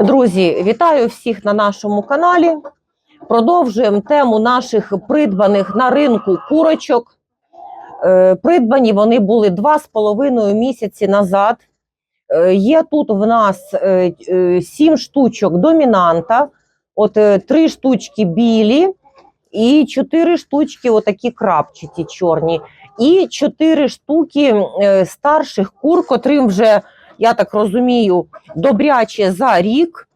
Друзі, вітаю всіх на нашому каналі. Продовжуємо тему наших придбаних на ринку курочок. Е, Придбані вони були два з половиною місяці назад. Е, Є тут в нас е, сім штучок домінанта, от три штучки білі і чотири штучки, отакі крапчаті чорні, і чотири штуки старших кур, котрим вже, я так розумію, добряче за рік.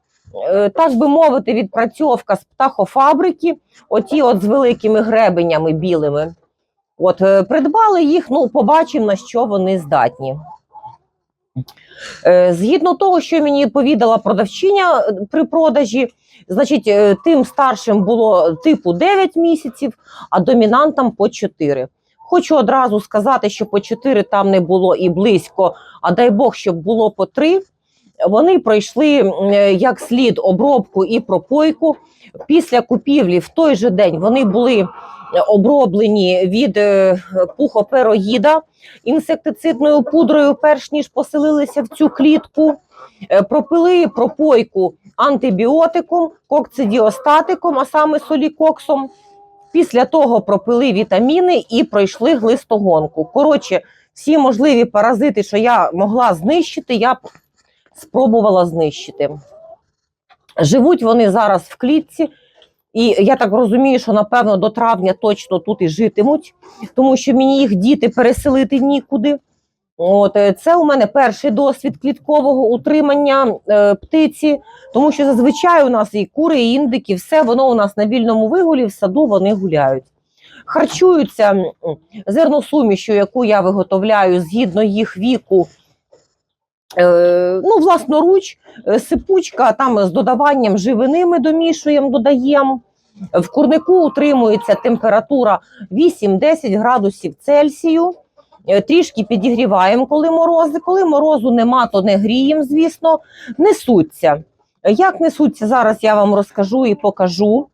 Е, Так би мовити, відпрацьовка з птахофабрики, оті от з великими гребенями білими. От, е, придбали їх, ну, побачимо, на що вони здатні. Е, Згідно того, що мені повідала продавчиня при продажі, значить, тим старшим було типу 9 місяців, а домінантам по 4. Хочу одразу сказати, що по 4 там не було і близько, а дай Бог, щоб було по 3. Вони пройшли як слід обробку і пропойку. Після купівлі в той же день вони були е, оброблені від е, пухопероїда інсектицидною пудрою, перш ніж поселилися в цю клітку. Е, Пропили пропойку антибіотиком, кокцидіостатиком, а саме солікоксом. Після того пропили вітаміни і пройшли глистогонку. Коротше, всі можливі паразити, що я могла знищити, я спробувала знищити. Живуть вони зараз в клітці, і я так розумію, що напевно до травня точно тут і житимуть, тому що мені їх діти переселити нікуди. От е, це у мене перший досвід кліткового утримання е, птиці, тому що зазвичай у нас і кури, і індики, все воно у нас на вільному вигулі, в саду вони гуляють. Харчуються зерносумішю, яку я виготовляю згідно їх віку. Е, ну, власноруч, е, сипучка там з додаванням живини ми домішуємо, додаємо. В курнику утримується температура 8-10 градусів Цельсію. Е, Трішки підігріваємо, коли морози. Коли морозу нема, то не гріємо, звісно, несуться. Як несуться, зараз я вам розкажу і покажу.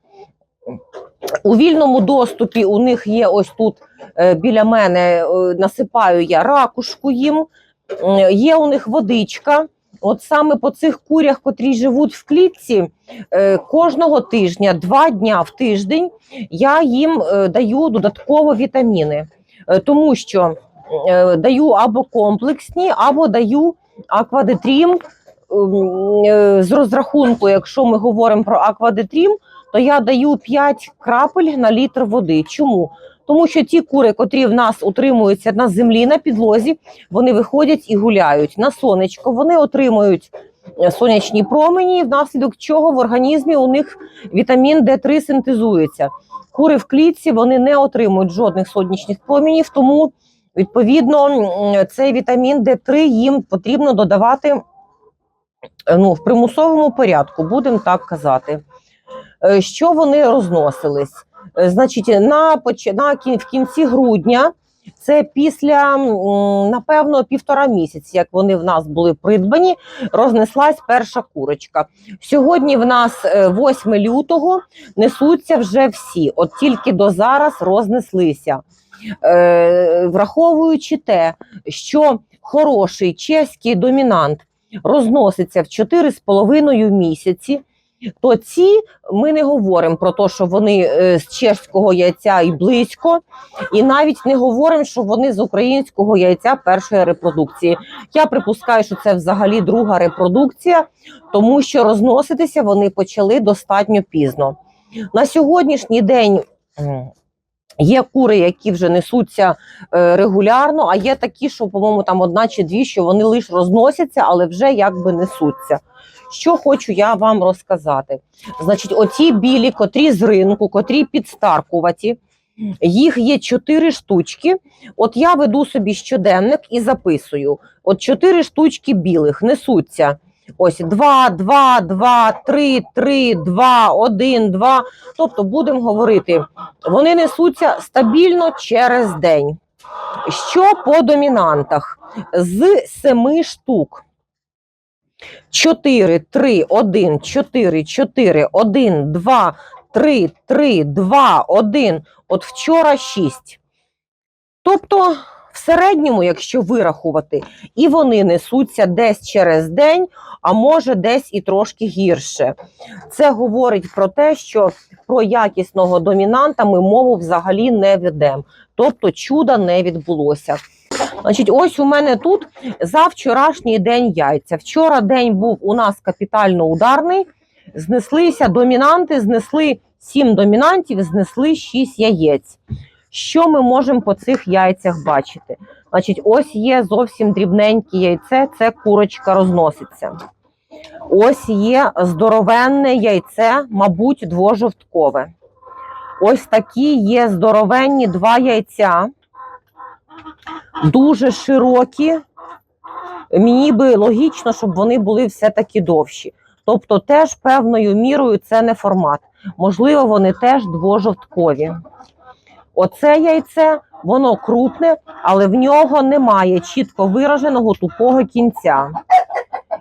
У вільному доступі у них є ось тут е, біля мене, е, насипаю я ракушку їм. Є у них водичка. От саме по цих курях, котрі живуть в клітці, кожного тижня, два дня в тиждень, я їм даю додатково вітаміни, тому що даю або комплексні, або даю аквадетрім. Е, З розрахунку, якщо ми говоримо про аквадетрім, то я даю 5 крапель на літр води. Чому? Тому що ті кури, котрі в нас утримуються на землі, на підлозі, вони виходять і гуляють на сонечко. Вони отримують е, сонячні промені, внаслідок чого в організмі у них вітамін Д3 синтезується. Кури в клітці вони не отримують жодних сонячних промінів, тому відповідно цей вітамін Д3 їм потрібно додавати е, ну, в примусовому порядку, будемо так казати. Е, Що вони розносились? Е, Значить, на, на в кінці грудня, це після напевно півтора місяці, як вони в нас були придбані, рознеслась перша курочка. Сьогодні в нас е, 8 лютого несуться вже всі, от тільки до зараз рознеслися. Е, Враховуючи те, що хороший чеський домінант розноситься в 4,5 місяці, то ці ми не говоримо про те, що вони е, з чеського яйця і близько, і навіть не говоримо, що вони з українського яйця першої репродукції. Я припускаю, що це взагалі друга репродукція, тому що розноситися вони почали достатньо пізно. На сьогоднішній день. Є кури, які вже несуться е, регулярно, а є такі, що, по-моєму, там одна чи дві, що вони лише розносяться, але вже якби несуться. Що хочу я вам розказати? Значить, оці білі, котрі з ринку, котрі підстаркуваті, їх є чотири штучки. От я веду собі щоденник і записую. От чотири штучки білих несуться. Ось два, два, два, три, три, два, один, два. Тобто будемо говорити, вони несуться стабільно через день. Що по домінантах? З семи штук. 4, 3, 1, 4, 4, 1, 2, 3, 3, 2, 1. От вчора 6. Тобто В середньому, якщо вирахувати, і вони несуться десь через день, а може десь і трошки гірше. Це говорить про те, що про якісного домінанта ми мову взагалі не ведемо. Тобто чуда не відбулося. Значить, ось у мене тут за вчорашній день яйця. Вчора день був у нас капітально ударний. Знеслися домінанти, знесли 7 домінантів, знесли 6 яєць. Що ми можемо по цих яйцях бачити? Значить, ось є зовсім дрібненьке яйце, це курочка розноситься. Ось є здоровенне яйце, мабуть, двожовткове. Ось такі є здоровенні два яйця, дуже широкі. Мені би логічно, щоб вони були все-таки довші. Тобто, теж певною мірою це не формат. Можливо, вони теж двожовткові. Оце яйце, воно крупне, але в нього немає чітко вираженого тупого кінця.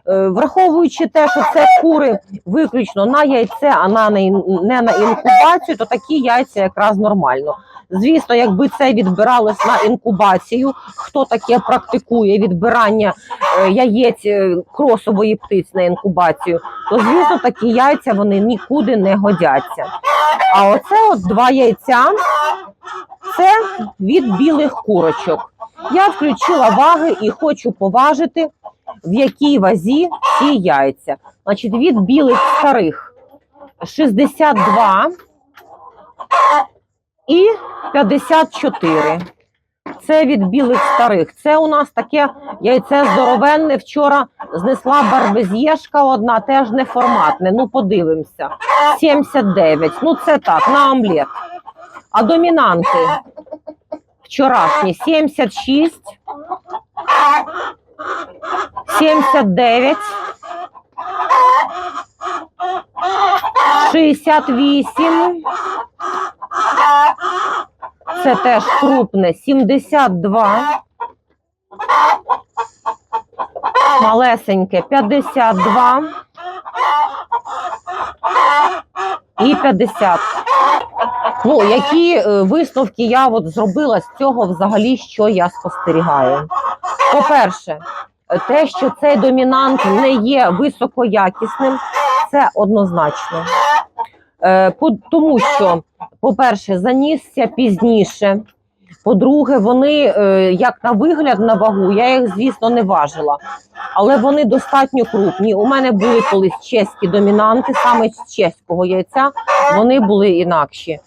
Е, Враховуючи те, що це кури виключно на яйце, а на не на інкубацію, то такі яйця якраз нормально. Звісно, якби це відбиралось на інкубацію, хто таке практикує відбирання е, яєць е, кросової птиці на інкубацію, то звісно такі яйця вони нікуди не годяться. А оце от два яйця це від білих курочок. Я включила ваги і хочу поважити, в якій вазі ці яйця. Значить, від білих старих 62 і 54. Це від білих старих. Це у нас таке яйце здоровенне. Вчора знесла барбезєшка одна, теж не форматне. Ну, подивимося. 79. Ну, це так, на омлет. А домінанти вчорашні 76, 79, 68. Це теж крупне 72. Малесеньке 52. І 50. Ну, які е, висновки я от зробила з цього взагалі, що я спостерігаю? По-перше, те, що цей домінант не є високоякісним, це однозначно. Е, тому що, по-перше, занісся пізніше. По-друге, вони, е, як на вигляд, на вагу, я їх, звісно, не важила, але вони достатньо крупні. У мене були колись чеські домінанти, саме з чеського яйця, вони були інакші.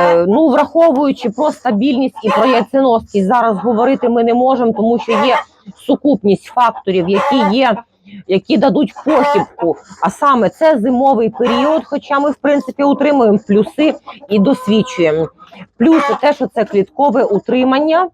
Е, ну, враховуючи про стабільність і про яйценоскість, зараз говорити ми не можемо, тому що є сукупність факторів, які є, які дадуть похибку. А саме це зимовий період, хоча ми, в принципі, утримуємо плюси і досвідчуємо. Плюс те, що це кліткове утримання.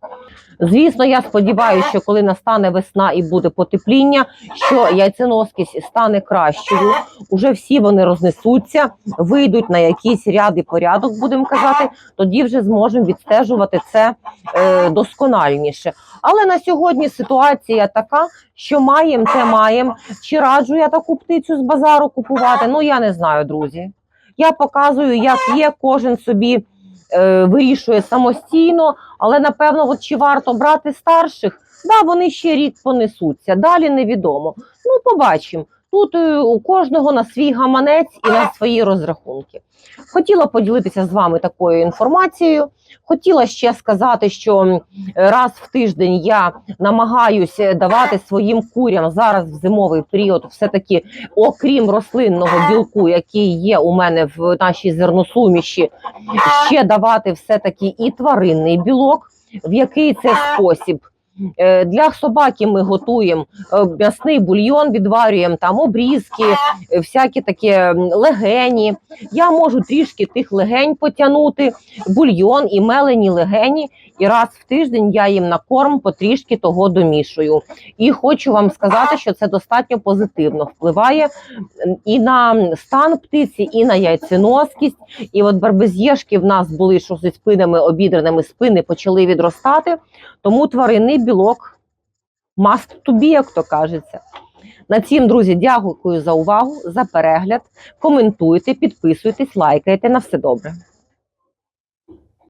Звісно, я сподіваюся, що коли настане весна і буде потепління, що яйценоскість стане кращою. Уже всі вони рознесуться, вийдуть на якийсь ряд і порядок, будемо казати. Тоді вже зможемо відстежувати це е, доскональніше. Але на сьогодні ситуація така, що маємо, те маємо. Чи раджу я таку птицю з базару купувати? Ну я не знаю, друзі. Я показую, як є, кожен собі е, вирішує самостійно, але напевно, от чи варто брати старших? Да, вони ще рік понесуться. Далі невідомо. Ну, побачимо. Тут е, у кожного на свій гаманець і на свої розрахунки. Хотіла поділитися з вами такою інформацією. Хотіла ще сказати, що раз в тиждень я намагаюся давати своїм курям зараз в зимовий період, все-таки, окрім рослинного білку, який є у мене в нашій зерносуміші, ще давати все-таки і тваринний білок. В який це спосіб? Е, Для собаки ми готуємо е, м'ясний бульйон, відварюємо там обрізки, е, всякі такі легені. Я можу трішки тих легень потягнути, бульйон і мелені легені. І раз в тиждень я їм на корм потрішки того домішую. І хочу вам сказати, що це достатньо позитивно впливає і на стан птиці, і на яйценоскість. І от барбезєшки в нас були, що зі спинами обідреними спини почали відростати. Тому тваринний білок must to be, як то кажеться. На цім, друзі, дякую за увагу, за перегляд. Коментуйте, підписуйтесь, лайкайте. На все добре.